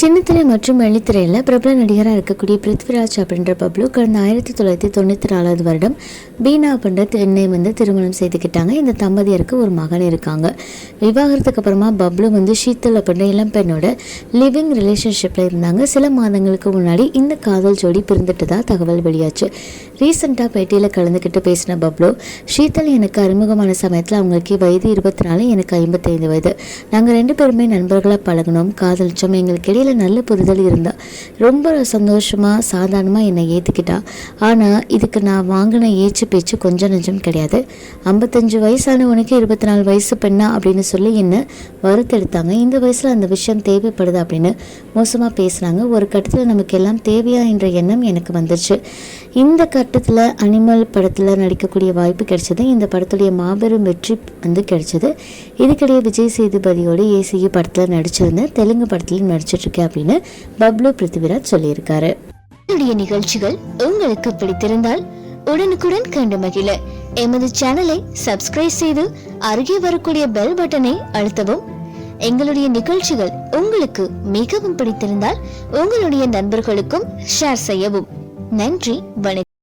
சின்னத்திரை மற்றும் வெள்ளித்திரையில் பிரபல நடிகராக இருக்கக்கூடிய பிருத்விராஜ் அப்படின்ற பப்ளு கடந்த ஆயிரத்தி தொள்ளாயிரத்தி தொண்ணூற்றி நாலாவது வருடம் பீனா அப்படின்ற பெண்ணை வந்து திருமணம் செய்துக்கிட்டாங்க இந்த தம்பதியருக்கு ஒரு மகன் இருக்காங்க. விவாகரத்துக்கு அப்புறமா பப்ளு வந்து ஷீத்தல் அப்படின்ற இளம் பெண்ணோட லிவிங் ரிலேஷன்ஷிப்பில் இருந்தாங்க. சில மாதங்களுக்கு முன்னாடி இந்த காதல் ஜோடி பிரிந்துட்டதா தகவல் வெளியாச்சு. ரீசெண்டாக பேட்டியில் கலந்துக்கிட்டு பேசின பப்ளு ஷீத்தல் எனக்கு அறிமுகமான சமயத்தில் அவங்களுக்கு வயது இருபத்தி நாலு எனக்கு ஐம்பத்தைந்து வயது. நாங்கள் ரெண்டு பேருமே நண்பர்களாக பழகினோம். காதலிச்சோம் எங்களுக்கு இடையில நல்ல புரிதல் இருந்தா ரொம்ப சந்தோஷமாக சாதாரணமாக என்னை ஏற்றுக்கிட்டா ஆனால் இதுக்கு நான் வாங்கின ஏச்சு பேச்சு கொஞ்சம் நஞ்சம் கிடையாது. ஐம்பத்தஞ்சு வயசான உனக்கு இருபத்தி நாலு வயசு பெண்ணா அப்படின்னு சொல்லி என்ன வருத்தெடுத்தாங்க. இந்த வயசில் அந்த விஷயம் தேவைப்படுது அப்படின்னு மோசமாக பேசுனாங்க ஒரு கட்டத்தில் நமக்கு எல்லாம் தேவையா என்ற எண்ணம் எனக்கு வந்துச்சு இந்த கட்டத்தில் அனிமல் படத்தில் நடிக்கக்கூடிய வாய்ப்பு கிடைச்சது. இந்த படத்துடைய மாபெரும் வெற்றி வந்து கிடைச்சது. இதுக்கிடையே விஜய் சேதுபதியோட ஏசியு படத்தில் நடிச்சிருந்தேன். தெலுங்கு படத்துலையும் நடிச்சிட்ருக்கேன் அப்படின்னு பப்ளு பிருத்திவிராஜ் சொல்லியிருக்காரு. என்னுடைய நிகழ்ச்சிகள் உங்களுக்கு பிடித்திருந்தால் உடனுக்குடன் கண்டு மகிழ. எமது சேனலை சப்ஸ்கிரைப் செய்து அருகே வரக்கூடிய பெல் பட்டனை அழுத்தவும். எங்களுடைய நிகழ்ச்சிகள் உங்களுக்கு மிகவும் பிடித்திருந்தால் உங்களுடைய நண்பர்களுக்கும் ஷேர் செய்யவும். நன்றி வணக்கம்.